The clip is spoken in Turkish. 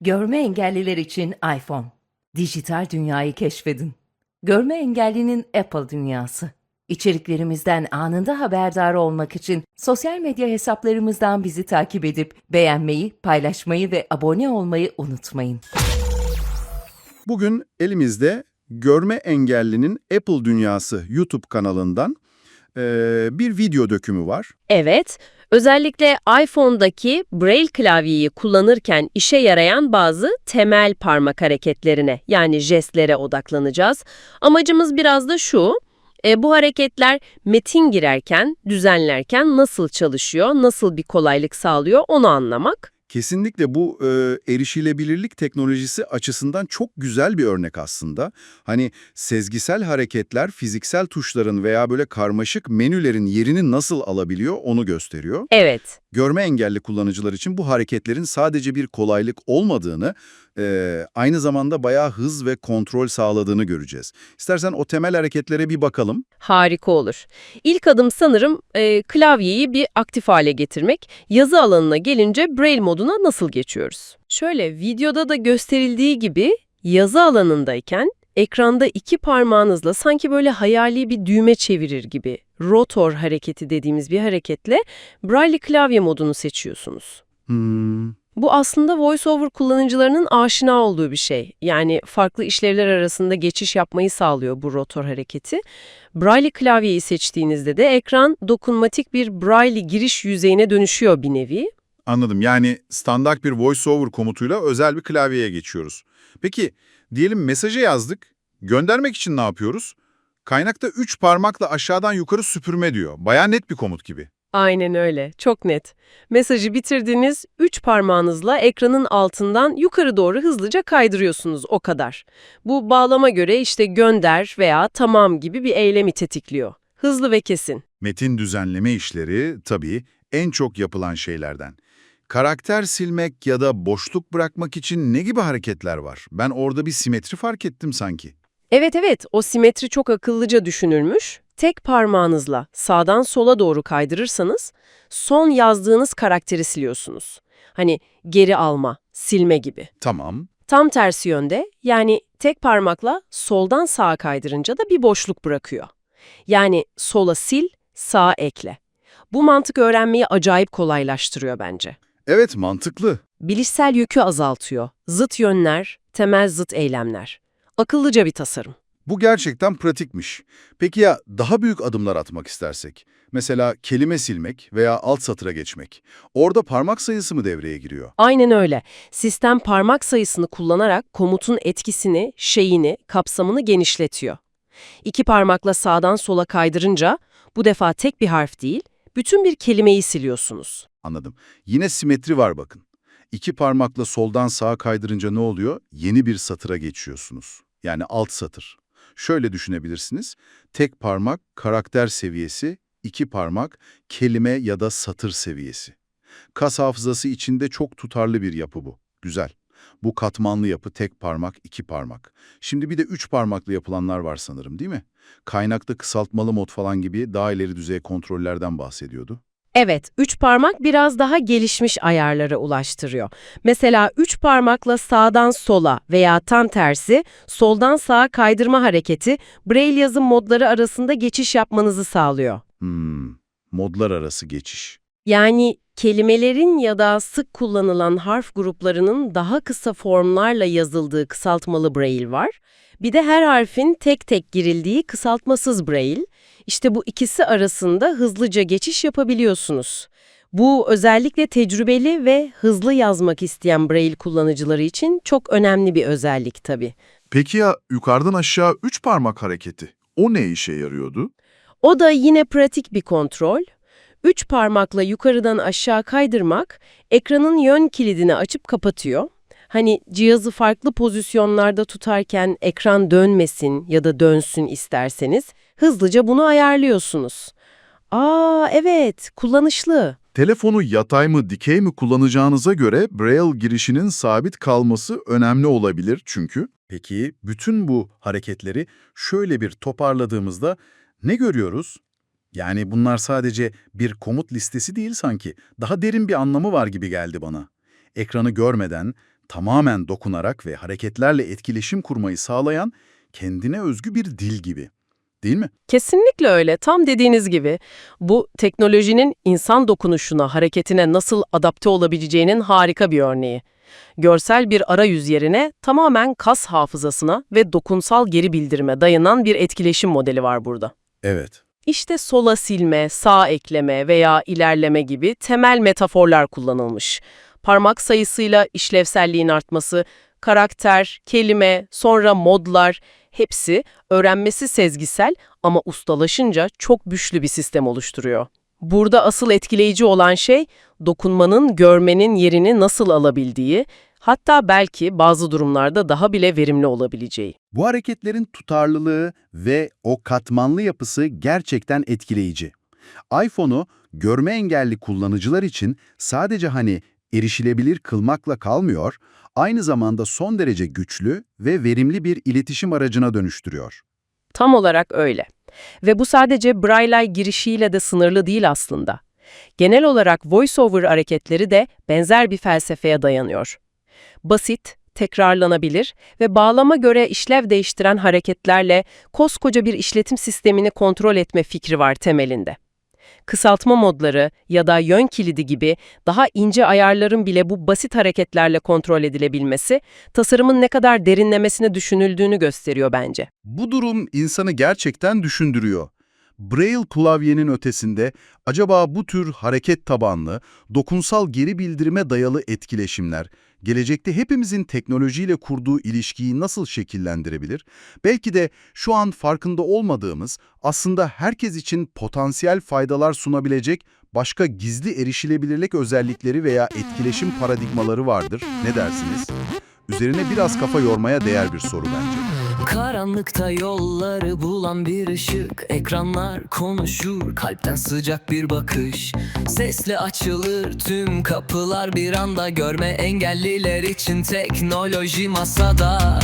Görme engelliler için iPhone. Dijital dünyayı keşfedin. Görme engellinin Apple dünyası. İçeriklerimizden anında haberdar olmak için sosyal medya hesaplarımızdan bizi takip edip beğenmeyi, paylaşmayı ve abone olmayı unutmayın. Bugün elimizde Görme Engelli'nin Apple Dünyası YouTube kanalından eee, bir video dökümü var. Evet, özellikle iPhone'daki Braille klavyeyi kullanırken işe yarayan bazı temel parmak hareketlerine yani jestlere odaklanacağız. Amacımız biraz da şu, e, bu hareketler metin girerken, düzenlerken nasıl çalışıyor, nasıl bir kolaylık sağlıyor onu anlamak. Kesinlikle bu e, erişilebilirlik teknolojisi açısından çok güzel bir örnek aslında. Hani sezgisel hareketler fiziksel tuşların veya böyle karmaşık menülerin yerini nasıl alabiliyor onu gösteriyor. Evet, Görme engelli kullanıcılar için bu hareketlerin sadece bir kolaylık olmadığını, e, aynı zamanda bayağı hız ve kontrol sağladığını göreceğiz. İstersen o temel hareketlere bir bakalım. harika olur. İlk adım sanırım e, klavyeyi bir aktif hale getirmek. Yazı alanına gelince Braille moduna nasıl geçiyoruz? Şöyle videoda da gösterildiği gibi yazı alanındayken ekranda iki parmağınızla sanki böyle hayali bir düğme çevirir gibi rotor hareketi dediğimiz bir hareketle Braille klavye modunu seçiyorsunuz. Hmm, Bu aslında VoiceOver kullanıcılarının aşina olduğu bir şey. Yani farklı işlevler arasında geçiş yapmayı sağlıyor bu rotor hareketi. Braille klavyeyi seçtiğinizde de ekran dokunmatik bir Braille giriş yüzeyine dönüşüyor bir nevi. Anladım. Yani standart bir voice-over komutuyla özel bir klavyeye geçiyoruz. Peki, diyelim mesajı yazdık. Göndermek için ne yapıyoruz? Kaynakta üç parmakla aşağıdan yukarı süpürme diyor. Baya net bir komut gibi. Aynen öyle, çok net. Mesajı bitirdiniz, üç parmağınızla ekranın altından yukarı doğru hızlıca kaydırıyorsunuz o kadar. Bu bağlama göre işte gönder veya tamam gibi bir eylemi tetikliyor. Hızlı ve kesin. Metin düzenleme işleri tabii en çok yapılan şeylerden. Karakter silmek ya da boşluk bırakmak için ne gibi hareketler var? Ben orada bir simetri fark ettim sanki. Evet evet, o simetri çok akıllıca düşünülmüş. Tek parmağınızla sağdan sola doğru kaydırırsanız son yazdığınız karakteri siliyorsunuz. Hani geri alma, silme gibi. Tamam. Tam tersi yönde yani tek parmakla soldan sağa kaydırınca da bir boşluk bırakıyor. Yani sola sil, sağa ekle. Bu mantık öğrenmeyi acayip kolaylaştırıyor bence. Evet, mantıklı. Bilişsel yükü azaltıyor. Zıt yönler, temel zıt eylemler. Akıllıca bir tasarım. Bu gerçekten pratikmiş. Peki ya daha büyük adımlar atmak istersek? Mesela kelime silmek veya alt satıra geçmek. Orada parmak sayısı mı devreye giriyor? Aynen öyle. Sistem parmak sayısını kullanarak komutun etkisini, şeyini, kapsamını genişletiyor. İki parmakla sağdan sola kaydırınca bu defa tek bir harf değil, bütün bir kelimeyi siliyorsunuz. Anladım. Yine simetri var bakın. İki parmakla soldan sağa kaydırınca ne oluyor? Yeni bir satıra geçiyorsunuz. Yani alt satır. Şöyle düşünebilirsiniz. Tek parmak karakter seviyesi, iki parmak kelime ya da satır seviyesi. Kas hafızası içinde çok tutarlı bir yapı bu. Güzel. Bu katmanlı yapı tek parmak, iki parmak. Şimdi bir de üç parmaklı yapılanlar var sanırım değil mi? Kaynakta kısaltmalı mod falan gibi daha ileri düzey kontrollerden bahsediyordu. Evet, üç parmak biraz daha gelişmiş ayarlara ulaştırıyor. Mesela üç parmakla sağdan sola veya tam tersi soldan sağa kaydırma hareketi Braille yazım modları arasında geçiş yapmanızı sağlıyor. Hmm, modlar arası geçiş. Yani kelimelerin ya da sık kullanılan harf gruplarının daha kısa formlarla yazıldığı kısaltmalı Braille var. Bir de her harfin tek tek girildiği kısaltmasız Braille. İşte bu ikisi arasında hızlıca geçiş yapabiliyorsunuz. Bu özellikle tecrübeli ve hızlı yazmak isteyen Braille kullanıcıları için çok önemli bir özellik tabii. Peki ya yukarıdan aşağı üç parmak hareketi? O ne işe yarıyordu? O da yine pratik bir kontrol. Üç parmakla yukarıdan aşağı kaydırmak ekranın yön kilidini açıp kapatıyor. Hani cihazı farklı pozisyonlarda tutarken ekran dönmesin ya da dönsün isterseniz hızlıca bunu ayarlıyorsunuz. Aa evet, kullanışlı. Telefonu yatay mı dikey mi kullanacağınıza göre Braille girişinin sabit kalması önemli olabilir çünkü. Peki bütün bu hareketleri şöyle bir toparladığımızda ne görüyoruz? Yani bunlar sadece bir komut listesi değil sanki. Daha derin bir anlamı var gibi geldi bana. Ekranı görmeden Tamamen dokunarak ve hareketlerle etkileşim kurmayı sağlayan kendine özgü bir dil gibi. Değil mi? Kesinlikle öyle. Tam dediğiniz gibi bu teknolojinin insan dokunuşuna, hareketine nasıl adapte olabileceğinin harika bir örneği. Görsel bir arayüz yerine tamamen kas hafızasına ve dokunsal geri bildirime dayanan bir etkileşim modeli var burada. Evet. İşte sola silme, sağ ekleme veya ilerleme gibi temel metaforlar kullanılmış. Parmak sayısıyla işlevselliğin artması, karakter, kelime, sonra modlar hepsi öğrenmesi sezgisel ama ustalaşınca çok güçlü bir sistem oluşturuyor. Burada asıl etkileyici olan şey dokunmanın görmenin yerini nasıl alabildiği, hatta belki bazı durumlarda daha bile verimli olabileceği. Bu hareketlerin tutarlılığı ve o katmanlı yapısı gerçekten etkileyici. iPhone'u görme engelli kullanıcılar için sadece hani erişilebilir kılmakla kalmıyor, aynı zamanda son derece güçlü ve verimli bir iletişim aracına dönüştürüyor. Tam olarak öyle. Ve bu sadece Braille girişiyle de sınırlı değil aslında. Genel olarak voiceover hareketleri de benzer bir felsefeye dayanıyor. Basit, tekrarlanabilir ve bağlama göre işlev değiştiren hareketlerle koskoca bir işletim sistemini kontrol etme fikri var temelinde. Kısaltma modları ya da yön kilidi gibi daha ince ayarların bile bu basit hareketlerle kontrol edilebilmesi, tasarımın ne kadar derinlemesine düşünüldüğünü gösteriyor bence. Bu durum insanı gerçekten düşündürüyor. Braille klavyenin ötesinde acaba bu tür hareket tabanlı, dokunsal geri bildirime dayalı etkileşimler gelecekte hepimizin teknolojiyle kurduğu ilişkiyi nasıl şekillendirebilir? Belki de şu an farkında olmadığımız, aslında herkes için potansiyel faydalar sunabilecek başka gizli erişilebilirlik özellikleri veya etkileşim paradigmaları vardır. Ne dersiniz? Üzerine biraz kafa yormaya değer bir soru bence. Karanlıkta yolları bulan bir ışık. Ekranlar konuşur kalpten sıcak bir bakış. Sesle açılır tüm kapılar bir anda. Görme engelliler için teknoloji masada